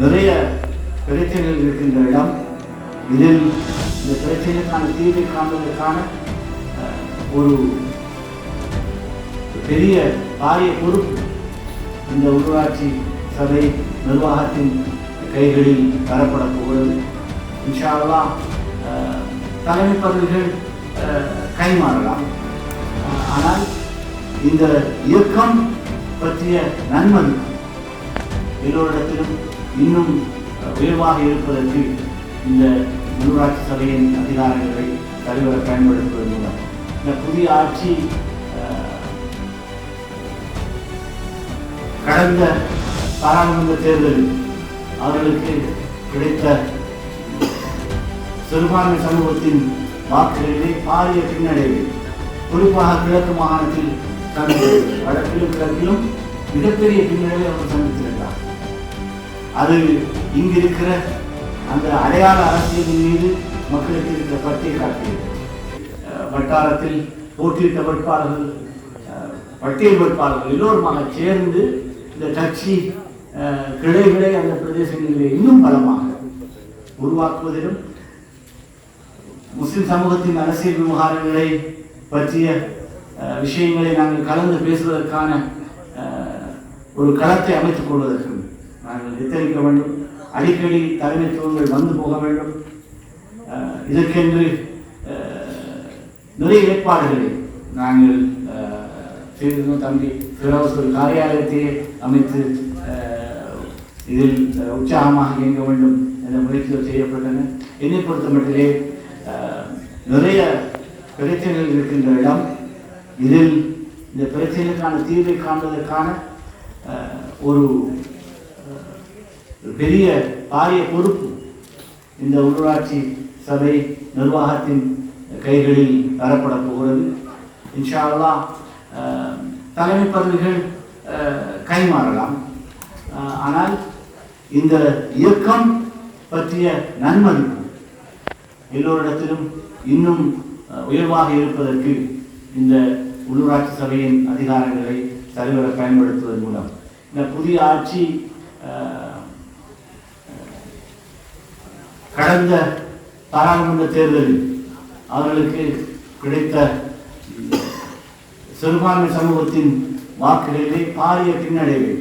நிறைய பிரச்சனைகள் இருக்கின்ற இடம். இதில் இந்த பிரச்சனைக்கான தீர்வை காண்பதற்கான அஹ், ஒரு பெரிய பாரிய பொறுப்பு இந்த உள்ளூராட்சி சபை நிர்வாகத்தின் கைகளில் தரப்பட போகிறது. இன்ஷா தலைமை பதவிகள் அஹ், கைமாறலாம். ஆனால் இந்த இயக்கம் பற்றிய நன்மதி எல்லோரிடத்திலும் இன்னும் உயர்வாக இருப்பதற்கு இந்த உள்ளூராட்சி சபையின் அதிகாரங்களை தலைவர பயன்படுத்துவதன் மூலம். இந்த புதிய ஆட்சி அஹ், கடந்த பாராளுமன்ற தேர்தலில் அவர்களுக்கு கிடைத்த சிறுபான்மை சமூகத்தின் வாக்குகளிலே பாரிய பின்னடைவு குறிப்பாக கிழக்கு மாகாணத்தில் தனது வடக்கிலும் கிழக்கிலும் மிகப்பெரிய பின்னடைவை அவர் சந்தித்திருக்கிறார். அது இங்கு இருக்கிற அந்த அடையாள அரசியலின் மீது மக்களுக்கு இருக்கிற பற்றியை காட்டுகிறது. அஹ் வட்டாரத்தில் போட்டியிட்ட வேட்பாளர்கள் அஹ் பட்டியல் வேட்பாளர்கள் எல்லோருமாக சேர்ந்து இந்த கட்சி அஹ், கிளைகளை அந்த பிரதேசங்களிலே இன்னும் பலமாக உருவாக்குவதிலும் முஸ்லிம் சமூகத்தின் அரசியல் விவகாரங்களை பற்றிய அஹ், விஷயங்களை நாங்கள் கலந்து பேசுவதற்கான அஹ், ஒரு களத்தை அமைத்துக் கொள்வதற்கு நாங்கள் எச்சரிக்க வேண்டும். அடிக்கடி தலைமைத்துவங்கள் வந்து போக வேண்டும். இதற்கென்று நிறைய ஏற்பாடுகளை நாங்கள் செய்திருந்தோம் தம்பி. பிறகு ஒரு காரியாலயத்தையே அமைத்து இதில் உற்சாகமாக இயங்க வேண்டும் என்ற முயற்சிகள் செய்யப்பட்டன. என்னை பொறுத்த மட்டிலே நிறைய பிரச்சனைகள் இருக்கின்ற இடம். இதில் இந்த பிரச்சனைக்கான தீர்வை காண்பதற்கான ஒரு ஒரு பெரிய பாரிய பொறுப்பு இந்த உள்ளூராட்சி சபை நிர்வாகத்தின் கைகளில் தரப்பட போகிறது. இன்ஷா அல்லாஹ் தலைமை பதவிகள் அஹ், கைமாறலாம். ஆனால் இந்த இயக்கம் பற்றிய நன்மதிப்பு எல்லோரிடத்திலும் இன்னும் உயர்வாக இருப்பதற்கு இந்த உள்ளூராட்சி சபையின் அதிகாரங்களை சரிவர பயன்படுத்துவதன் மூலம். இந்த புதிய ஆட்சி கடந்த பாராளுமன்ற தேர்தலில் அவர்களுக்கு கிடைத்த சிறுபான்மை சமூகத்தின் வாக்குகளிலே பாரிய பின்னடைவு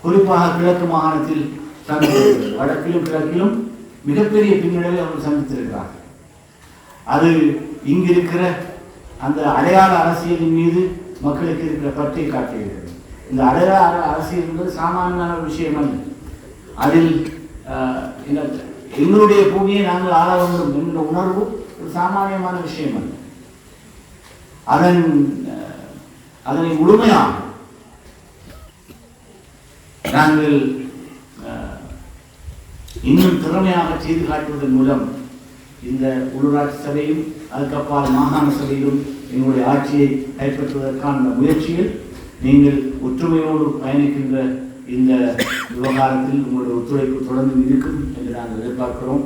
குறிப்பாக கிழக்கு மாகாணத்தில் சந்தித்திருக்கிறது. வடக்கிலும் கிழக்கிலும் மிகப்பெரிய பின்னடைவை அவர்கள் சந்தித்திருக்கிறார்கள். அது இங்கு இருக்கிற அந்த அடையாள அரசியலின் மீது மக்களுக்கு இருக்கிற பற்றை காட்டுகிறது. இந்த அடையாள அரசியல் என்பது சாமானியமான விஷயம் அல்ல அதில் ஆஹ், என்ன- எங்களுடைய பூமியை நாங்கள் ஆள வேண்டும் என்ற உணர்வு ஒரு சாமானியமான விஷயம் அல்ல. அதன் அதனை முழுமையாக நாங்கள் இன்னும் திறமையாக செய்து காட்டுவதன் மூலம் இந்த உள்ளூராட்சி சபையும் அதுக்கப்பால் மாகாண சபையிலும் எங்களுடைய ஆட்சியை கைப்பற்றுவதற்கான முயற்சியில் நீங்கள் ஒற்றுமையோடு பயணிக்கின்ற இந்த விவகாரத்தில் உங்களுடைய ஒத்துழைப்பு தொடர்ந்து இருக்கும் என்று நாங்கள் எதிர்பார்க்கிறோம்.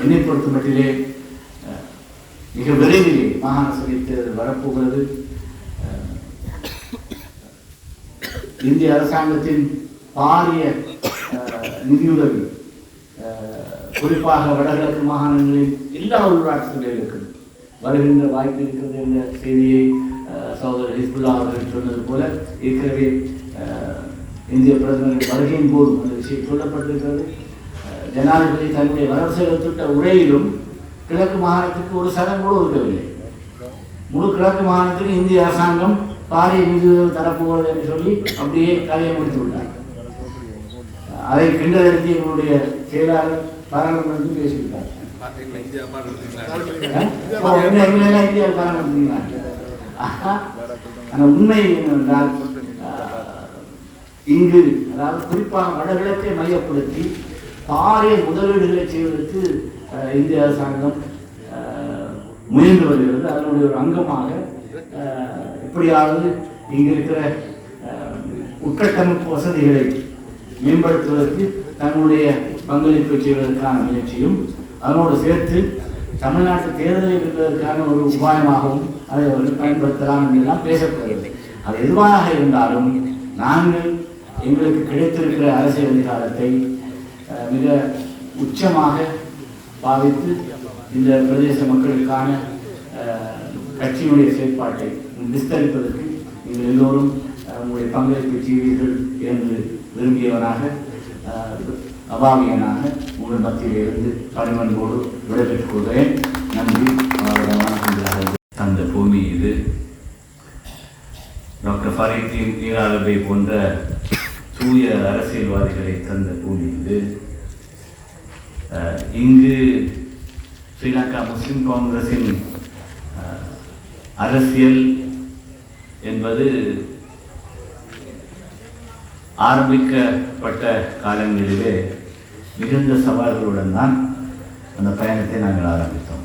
என்னை பொறுத்த மட்டிலே மிக விரைவிலே மாகாண சபை தேர்தல் வரப்போகிறது. இந்திய அரசாங்கத்தின் பாரிய அஹ், நிதியுதவி அஹ், குறிப்பாக வடகிழக்கு மாகாணங்களில் எல்லா உள்ளூராட்சி இருக்கிறது வருகின்ற வாய்ப்பு இருக்கிறது என்ற செய்தியை அஹ், சகோதரர் ஹிஸ்புல்லா அவர்கள் சொன்னது போல ஏற்கனவே அஹ், இந்திய பிரதமரின் வருகையின் போது அந்த விஷயம் சொல்லப்பட்டிருக்கிறது. ஜனாதிபதி தன்னுடைய செலவு திட்ட உரையிலும் கிழக்கு மாகாணத்துக்கு ஒரு சதம் கூட ஒதுக்கவில்லை. முழு கிழக்கு மாகாணத்துக்கு இந்திய அரசாங்கம் பாரிய நிதி தரப்போகிறது என்று சொல்லி அப்படியே கதையை முடித்து விட்டார். அதை கிண்டலெடுத்து எங்களுடைய செயலாளர் பாராளுமன்றத்தில் பேசிவிட்டார். இந்தியா பாராளுமன்றத்தில் ஆனால் உண்மை என்னவென்றால் இங்கு அதாவது குறிப்பாக வடகிழக்கை மையப்படுத்தி பாரிய முதலீடுகளை செய்வதற்கு இந்திய அரசாங்கம் முயன்று வருகிறது. அதனுடைய ஒரு அங்கமாக எப்படியாவது இங்கு இருக்கிற உட்கட்டமைப்பு வசதிகளை மேம்படுத்துவதற்கு தன்னுடைய பங்களிப்பு செய்வதற்கான முயற்சியும் அதனோடு சேர்த்து தமிழ்நாட்டு தேர்தலை வெல்வதற்கான ஒரு உபாயமாகவும் அதை அவர்கள் பயன்படுத்தலாம் என்றெல்லாம் பேசப்படுகிறது. அது எதுவாக இருந்தாலும் நாங்கள் எங்களுக்கு கிடைத்திருக்கிற அரசியல் அதிகாரத்தை அஹ், மிக உச்சமாக பாவித்து இந்த பிரதேச மக்களுக்கான அஹ், கட்சியினுடைய செயற்பாட்டை விஸ்தரிப்பதற்கு நீங்கள் எல்லோரும் உங்களுடைய பங்களிப்பு செய்வீர்கள் என்று விரும்பியவனாக அஹ், அபாவியனாக உங்கள் மத்தியில் இருந்து விடைபெற்றுக் கொள்கிறேன். நன்றி. அந்த தந்த பூமி இது. டாக்டர் ஃபரீத்தின் ஈராலபை போன்ற தூய அரசியல்வாதிகளை தந்த பூமி இது அஹ், இங்கு ஸ்ரீலங்கா முஸ்லிம் காங்கிரஸின் அஹ், அரசியல் என்பது ஆரம்பிக்கப்பட்ட காலங்களிலே மிகுந்த சவால்களுடன் தான் அந்த பயணத்தை நாங்கள் ஆரம்பித்தோம்.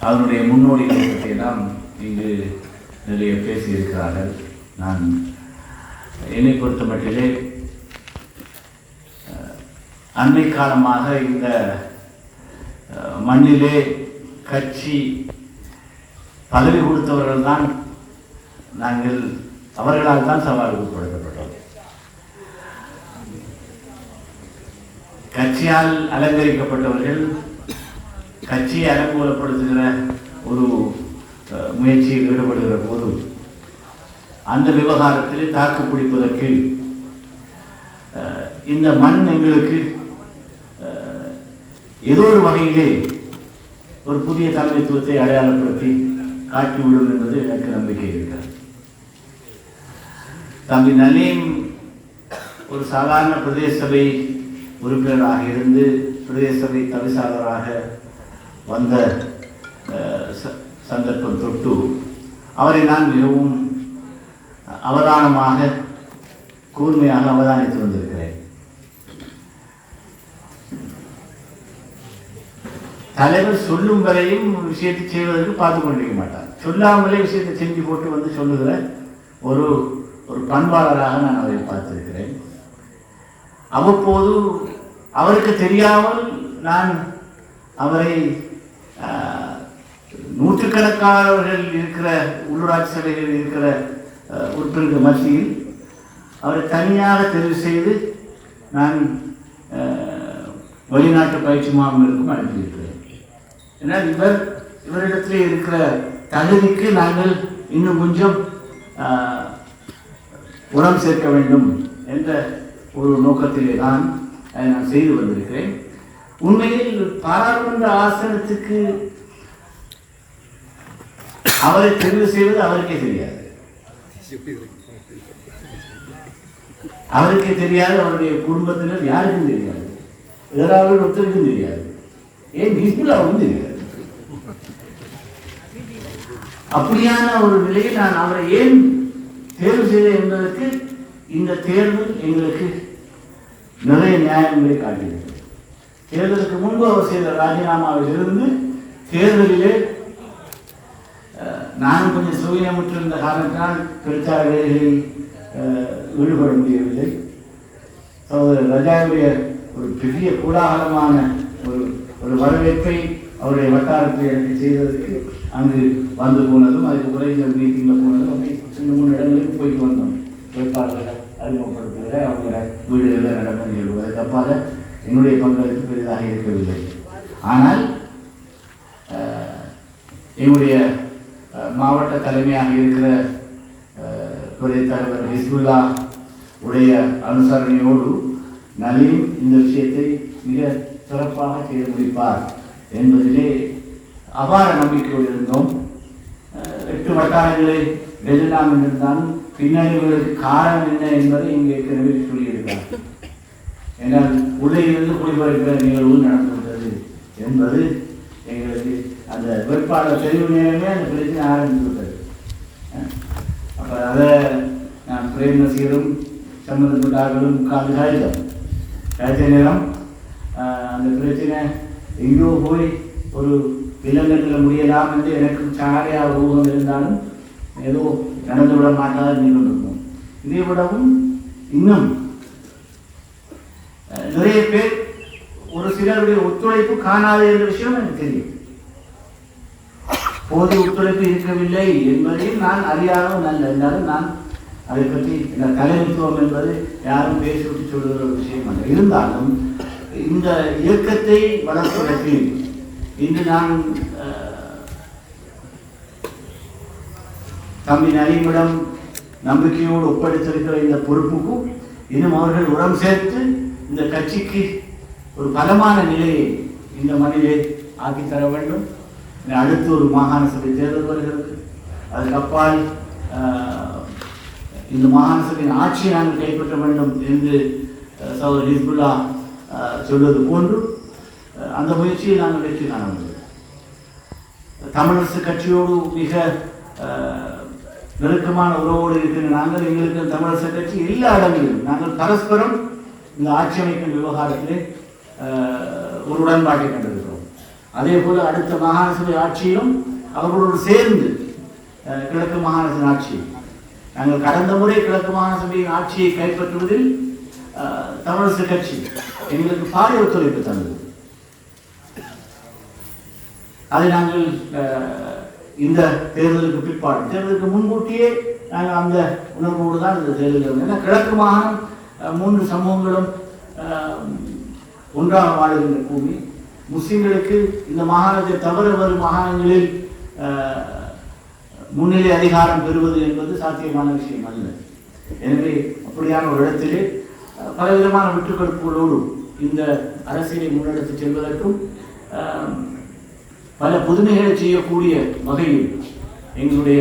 அதனுடைய முன்னோடிகளை பற்றியெல்லாம் இங்கு நிறைய பேசியிருக்கிறார்கள். நான் என்னை பொறுத்த மட்டிலே அண்மை காலமாக இந்த மண்ணிலே கட்சி பதவி கொடுத்தவர்கள் தான் நாங்கள் அவர்களால் தான் சவாலுக்கு உட்படுத்தப்பட்டோம் கட்சியால் அலங்கரிக்கப்பட்டவர்கள் கட்சியை அலங்கூலப்படுத்துகிற ஒரு முயற்சியில் ஈடுபடுகிற போது அந்த விவகாரத்தில் தாக்கு பிடிப்பதற்கு அஹ், இந்த மண் எங்களுக்கு ஏதோ ஒரு வகையிலே ஒரு புதிய தலைமைத்துவத்தை அடையாளப்படுத்தி காட்டிவிடும் என்பது எனக்கு நம்பிக்கை இருக்கிறது. தம்பி நலீம் ஒரு சாதாரண பிரதேச சபை உறுப்பினராக இருந்து பிரதேச சபை தவிசாளராக வந்த அஹ், ச- சந்தர்ப்பம் தொட்டு அவரை நான் மிகவும் அவதானமாக கூர்மையாக அவதானித்து வந்திருக்கிறேன். தலைவர் சொல்லும் வரையும் விஷயத்தை செய்வதற்கு பார்த்து கொண்டிருக்க மாட்டார். சொல்லாமலே விஷயத்தை செஞ்சு போட்டு வந்து சொல்லுகிற ஒரு ஒரு பண்பாளராக நான் அவரை பார்த்திருக்கிறேன். அவ்வப்போது அவருக்கு தெரியாமல் நான் அவரை நூற்றுக்கணக்கானவர்கள் இருக்கிற உள்ளூராட்சி சபைகளில் இருக்கிற ஆஹ், உறுப்பினர்கள் மத்தியில் அவரை தனியாக தெரிவு செய்து நான் வெளிநாட்டு பயிற்சி மாமலருக்கும் அனுப்பியிருக்கிறேன். ஏன்னால் இவர் இவரிடத்தில் இருக்கிற தகுதிக்கு நாங்கள் இன்னும் கொஞ்சம் உரம் சேர்க்க வேண்டும் என்ற ஒரு நோக்கத்திலே தான் அதை நான் செய்து வந்திருக்கிறேன். உண்மையில் பாராளுமன்ற ஆசனத்துக்கு அவரை தெரிவு செய்வது அவருக்கே தெரியாது. அவருக்கே தெரியாது அவருடைய குடும்பத்தினர் யாருக்கும் தெரியாது. ஏதாவது ஒருத்தருக்கும் தெரியாது. ஏன் ஹிஸ்புல்லாவும் தெரியாது. அப்படியான ஒரு நிலையில் நான் அவரை ஏன் தேர்வு செய்தேன் என்பதற்கு இந்த தேர்வு எங்களுக்கு நிறைய நியாயங்களை காட்டியிருக்கிறது. தேர்தலுக்கு முன்பு அவர் செய்த ராஜினாமாவில் இருந்து தேர்தலிலே நானும் கொஞ்சம் சுயநமுற்றிருந்த காரணத்தினால் பிரச்சார வேலைகளில் ஈடுபட முடியவில்லை. சகோதரர் ரஜாவுடைய ஒரு பெரிய கோலாகலமான ஒரு ஒரு வரவேற்பை அவருடைய வட்டாரத்தில் எனக்கு செய்ததற்கு அங்கு வந்து போனதும் அதுக்கு குறைந்த மீட்டிங்கில் போனதும் அப்படி ரெண்டு மூணு இடங்களுக்கு போயிட்டு வந்தோம். வேட்பாளர்களை அறிமுகப்படுத்துகிற அவங்க வீடுகளில் நடந்து நிகழ்வு தப்பாக என்னுடைய பங்களிப்பு பெரிதாக இருக்கவில்லை. ஆனால் என்னுடைய மாவட்ட தலைமையாக இருக்கிற துறை தலைவர் ஹிஸ்புல்லா உடைய அனுசரணையோடு நலீம் இந்த விஷயத்தை மிக சிறப்பாக செய்து முடிப்பார் என்பதிலே அபார நம்பிக்கையோடு இருந்தோம். எட்டு வட்டாரங்களை வெல்லலாம் என்றிருந்தாலும் பின்னணிகளுக்கு காரணம் என்ன என்பதை இங்கே ஏற்கனவே சொல்லியிருக்கிறார். ஏன்னால் உள்ளே இருந்து குடிபெயர்கிற நிகழ்வு நடந்துவிட்டது என்பது அந்த வெறுப்பாளர் தெரிவு நேரமே அந்த பிரச்சனை ஆரம்பித்து விட்டது அப்போ அதை நான் பிரேம் நசீரும் சம்பந்தப்பட்டார்களும் உட்கார்ந்து காய்ச்சோம். காய்ச்ச நேரம் ஆஹ், அந்த பிரச்சனை எங்கேயோ போய் ஒரு விலங்கத்தில் முடியலாம் என்று எனக்கு சாரையாக ஊகம் இருந்தாலும் ஏதோ நடந்து விட மாட்டாத கொண்டிருக்கும் இதை விடவும் இன்னும் நிறைய பேர் ஒரு சிலருடைய ஒத்துழைப்பு காணாது என்ற விஷயம் எனக்கு தெரியும். போதிய ஒத்துழைப்பு இருக்கவில்லை என்பதையும் நான் அறியாதவன் அல்ல. இருந்தாலும் நான் அதை பற்றி இந்த கலைத்துவம் என்பது யாரும் பேசிவிட்டு சொல்லுகிற ஒரு விஷயம் அல்ல. இருந்தாலும் இந்த இயக்கத்தை வளர்ப்பதற்கு இன்று நான் தம்பி நலிமிடம் நம்பிக்கையோடு ஒப்படைத்திருக்கிற இந்த பொறுப்புக்கும் இன்னும் அவர்கள் உரம் சேர்த்து இந்த கட்சிக்கு ஒரு பலமான நிலையை இந்த மண்ணிலே ஆக்கி தர வேண்டும். அடுத்து ஒரு மாகாண சபை தேர்தல் வருகிறது. அதுக்கப்பால் இந்த மாகாண சபையின் ஆட்சியை நாங்கள் கைப்பற்ற வேண்டும் என்று அஹ், சகோதரர் ஹிஸ்புல்லா சொல்வது போன்று அந்த முயற்சியை நாங்கள் வெற்றி காண முடியும். தமிழரசு கட்சியோடு மிக நெருக்கமான உறவோடு இருக்கிற நாங்கள் எங்களுக்கு தமிழரசு கட்சி எல்லா இடங்களிலும் நாங்கள் பரஸ்பரம் இந்த ஆட்சி அமைக்கும் விவகாரத்திலே ஒரு உடன்பாட்டை கண்டிருக்கிறோம். அதே போல அடுத்த மாகாண சபை ஆட்சியிலும் அவர்களோடு சேர்ந்து அஹ், கிழக்கு மாகாண சபை ஆட்சி. நாங்கள் கடந்த முறை கிழக்கு மாகாண சபையின் ஆட்சியை கைப்பற்றுவதில் அஹ், தமிழரசு கட்சி எங்களுக்கு பாரிய ஒத்துழைப்பு தந்தது. அதை நாங்கள் இந்த தேர்தலுக்கு பிற்பாடு தேர்தலுக்கு முன்கூட்டியே நாங்கள் அந்த உணர்வோடு தான் இந்த தேர்தல் ஏன்னா கிழக்கு மாகாணம் மூன்று சமூகங்களும் ஒன்றாக வாழுகின்ற பூமி. முஸ்லிம்களுக்கு இந்த மாகாணத்தை தவிர வரும் மாகாணங்களில் முன்னிலை அதிகாரம் பெறுவது என்பது சாத்தியமான விஷயம் அல்ல. எனவே அப்படியான ஒரு இடத்திலே அஹ், பலவிதமான விட்டுக்கொடுப்புகளோடு இந்த அரசியலை முன்னெடுத்து செல்வதற்கும் பல புதுமைகளை செய்யக்கூடிய வகையில் எங்களுடைய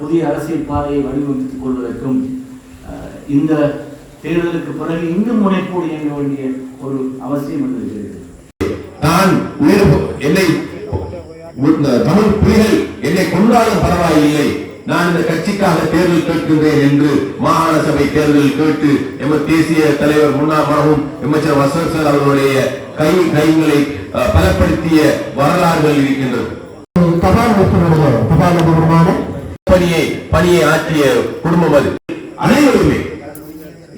புதிய அரசியல் பாதையை வடிவமைத்துக் கொள்வதற்கும் இந்த தேர்தலுக்கு பிறகு இன்னும் முனைப்போடு இயங்க வேண்டிய ஒரு அவசியம் இருக்கிறது நான் உயிர் என்னை தமிழ் புலிகள் என்னை கொண்டாலும் பரவாயில்லை. நான் இந்த கட்சிக்காக தேர்தல் கேட்கின்றேன் என்று மாகாண சபை தேர்தல் கேட்டு எமது தேசிய தலைவர் முன்னாள் மரபும் வசந்த் சார் அவர்களுடைய கை கைகளை பலப்படுத்திய வரலாறுகள் இருக்கின்றது. பணியை பணியை ஆற்றிய குடும்பம் அது. அனைவருமே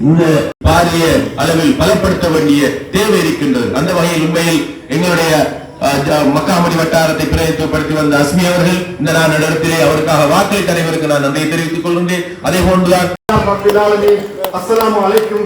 இந்த பாரிய அளவில் பலப்படுத்த வேண்டிய தேவை இருக்கின்றது. அந்த வகையில் உண்மையில் எங்களுடைய அஹ், மக்காமணி வட்டாரத்தை பிரதித்துவப்படுத்தி வந்த அஸ்மி அவர்கள் இந்த நான் இடத்திலே அவருக்காக வாக்களித்த அனைவருக்கு நான் நன்றியை தெரிவித்துக் கொள்கின்றேன். அதே போன்றுதான் அஸ்லாம் வலைக்கும் அஸ்ஸலாமு அலைக்கும்